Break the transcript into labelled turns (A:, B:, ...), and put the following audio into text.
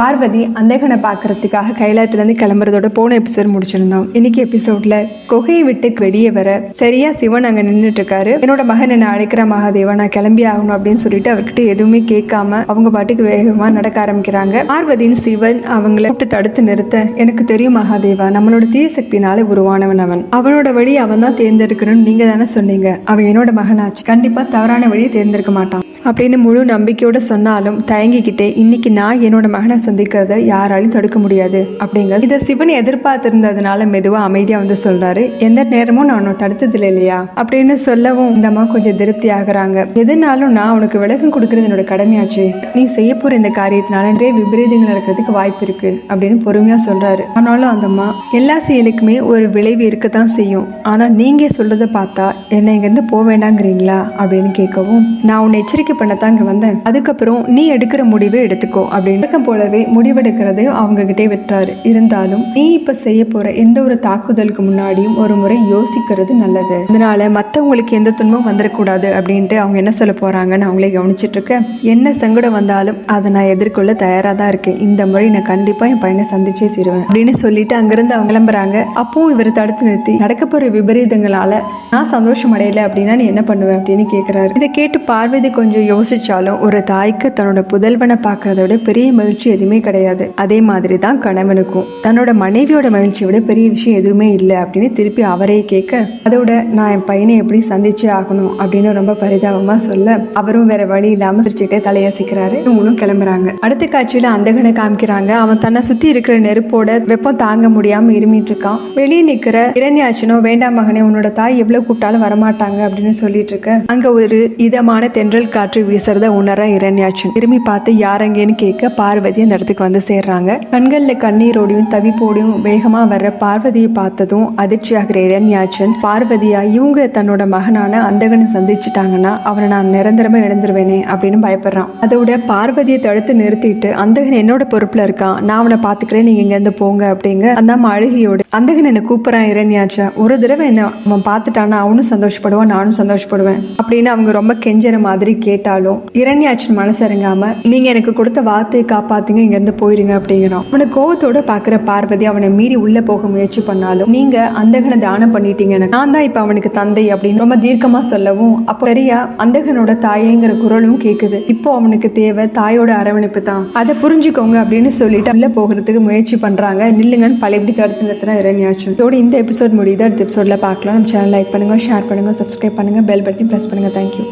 A: பார்வதி அந்தகனை பார்க்கறதுக்காக கைலாயத்துலேருந்து கிளம்புறதோட போன எபிசோட் முடிச்சிருந்தோம். இன்னைக்கு எபிசோட்ல குகையை விட்டு வெளியே வர சரியா சிவன் அங்கே நின்றுட்டு இருக்காரு என்னோட மகன் என்ன அழைக்கிற மகாதேவா நான் கிளம்பி ஆகணும் அப்படின்னு சொல்லிட்டு அவர்கிட்ட எதுவுமே கேட்காம அவங்க பாட்டுக்கு வேகமா நடக்க ஆரம்பிக்கிறாங்க. பார்வதியின் சிவன் அவங்கள கூப்பிட்டு தடுத்து நிறுத்த எனக்கு தெரியும் மகாதேவா நம்மளோட தீய சக்தினால உருவானவன் அவன். அவனோட வழி அவன் தான் தேர்ந்தெடுக்கணும்னு நீங்க தானே சொன்னீங்க. அவன் என்னோட மகனாச்சு. கண்டிப்பா தவறான வழியை தேர்ந்தெடுக்க மாட்டான். அப்படின்னு முழு நம்பிக்கையோடு சொன்னாலும் தயங்கிக்கிட்டே இன்னைக்கு நான் என்னோட மகனை சந்திக்கிறத யாராலையும் தடுக்க முடியாது அப்படிங்கிறது இதை சிவன் எதிர்பார்த்திருந்ததுனால மெதுவாக அமைதியாக வந்து சொல்றாரு. எந்த நேரமும் நான் உன்னை தடுத்ததில்லை இல்லையா? அப்படின்னு சொல்லவும் இந்த அம்மா கொஞ்சம் திருப்தி ஆகுறாங்க. எதுனாலும் நான் உனக்கு விளக்கம் கொடுக்கறது என்னோட கடமையாச்சு. நீ செய்ய போற இந்த காரியத்தினால நிறைய விபரீதங்கள் நடக்கிறதுக்கு வாய்ப்பு இருக்கு அப்படின்னு பொறுமையா சொல்றாரு. ஆனாலும் அந்த அம்மா எல்லா செயலுக்குமே ஒரு விளைவு இருக்கத்தான் செய்யும். ஆனா நீங்க சொல்றதை பார்த்தா என்னை இங்கேருந்து போக வேண்டாங்கிறீங்களா? அப்படின்னு கேட்கவும் நான் உன்னை எச்சரிக்கை பண்ணத்தான் இங்கே வந்தேன். அதுக்கப்புறம் நீ எடுக்கிற முடிவை எடுத்துக்கோ அப்படின்னு. வழக்கம் போலவே முடிவெடுக்கிறதையும் அவங்க கிட்டே விட்டுறாரு. இருந்தாலும் நீ இப்ப செய்ய போற எந்த ஒரு தாக்குதலுக்கு முன்னாடியும் ஒரு முறை யோசிக்கிறது நல்லது. அதனால மற்றவங்களுக்கு எந்த துன்பம் வந்துடக்கூடாது அப்படின்ட்டு அவங்க என்ன சொல்ல போறாங்கன்னு அவங்களே கவனிச்சிட்டு இருக்கேன். என்ன சங்கடம் வந்தாலும் அதை நான் எதிர்கொள்ள தயாரா தான் இருக்கேன். இந்த முறை நான் கண்டிப்பா என் பையனை சந்திச்சே தீருவேன் அப்படின்னு சொல்லிட்டு அங்கிருந்து அவங்க கிளம்புறாங்க. அப்பவும் இவர் தடுத்து நிறுத்தி நடக்க போற விபரீதங்களால நான் சந்தோஷம் அடையல அப்படின்னா நீ என்ன பண்ணுவேன் அப்படின்னு கேட்குறாரு இதை கேட்டு பார்வதி கொஞ்சம் யோசிச்சாலும் ஒரு தாய்க்கு தன்னோட புதல்வனை பார்க்கறத விட பெரிய மகிழ்ச்சி எதுவுமே கிடையாது. அதே மாதிரி தான் கணவனுக்கும். தன்னோட மனைவியோட மகிழ்ச்சியை விட பெரிய விஷயம் எதுவுமே இல்லை அப்படின்னு திருப்பி அவரே கேட்க அதோட நான் என் பையனை எப்படி சந்திச்சே ஆகணும்? அப்படின்னு ரொம்ப பரிதாபமா சொல்ல அவரும் வேற வழி இல்லாம சிரிச்சுட்டே தலையசிக்கிறாரு. இவங்களும் கிளம்புறாங்க. அடுத்த காட்சியில அந்தகனை காமிக்கிறாங்க. அவன் தன்னை சுத்தி இருக்கிற நெருப்போட வெப்பம் தாங்க முடியாம இருமிட்டு இருக்கான். வெளியே நிக்கிற இரண்யாச்சனோ வேண்டாம் மகனே உன்னோட தாய் எவ்வளவு கூப்பிட்டாலும் வரமாட்டாங்க அப்படின்னு சொல்லிட்டு இருக்க அங்க ஒரு இதமான தென்றல் காற்று வீசுறத உணர இரண்யாச்சன். திரும்பி பார்த்து யாரங்கேன்னு கேட்க பார்வதி அந்த இடத்துக்கு வந்து சேர்றாங்க. கண்கள்ல கண்ணீரோடையும் தவிப்போடையும் வேகமா வர்ற பார்வதியை பார்த்ததும் அதிர்ச்சியாகிற இரண்யாச்சன் பார்வதியா இவங்க தன்னோட மகனான அந்தகனை சந்திச்சுட்டாங்கன்னா அவனை நான் நிரந்தரமா இழந்துருவேனே அப்படின்னு பயப்படுறான். அதோட பார்வதியை தடுத்து நிறுத்திட்டு அந்தகன் என்னோட பொறுப்புல இருக்கான் நான் அவனை பாத்துக்கிறேன் நீங்க இங்க இருந்து போங்க அப்படிங்க அந்த அம்மா அழுகையோடு அந்தகன் என்ன கூப்பிடுறான் இரண்யாச்சா. ஒரு தடவை என்ன அவன் பார்த்துட்டானா அவனும் சந்தோஷப்படுவான் நானும் சந்தோஷப்படுவேன் அப்படின்னு அவங்க ரொம்ப கெஞ்சற மாதிரி கேட்டாலும் இரண்யாச்சின் மனசு இறங்காம நீங்க எனக்கு கொடுத்த வார்த்தையை காப்பாத்துங்க இங்க இருந்து போயிருங்க அப்படிங்கிறான். அவனை கோவத்தோட பாக்குற பார்வதி அவனை மீறி உள்ள போக முயற்சி பண்ணாலும் நீங்க அந்தகனை தானம் பண்ணிட்டீங்க எனக்கு. நான் தான் இப்ப அவனுக்கு தந்தை அப்படின்னு ரொம்ப தீர்க்கமா சொல்லவும் அப்போ சரியா அந்தகனோட தாயேங்கிற குரலும் கேக்குது. இப்போ அவனுக்கு தேவை தாயோட அரவணைப்பு தான். அதை புரிஞ்சுக்கோங்க அப்படின்னு சொல்லிட்டு உள்ள போகிறதுக்கு முயற்சி பண்றாங்க. நில்லுங்கன்னு பழையபடி தடுத்து நிறுத்தின இரண்யாச்சும். இதோட இந்த எபிசோட் முடியுது. அடுத்த எபிசோட்ல பார்க்கலாம். நம்ம சேனல் லைக் பண்ணுங்க ஷேர் பண்ணுங்க சப்ஸ்கிரைப் பண்ணுங்க பெல் பட்டன் ப்ரெஸ் பண்ணுங்க. Thank you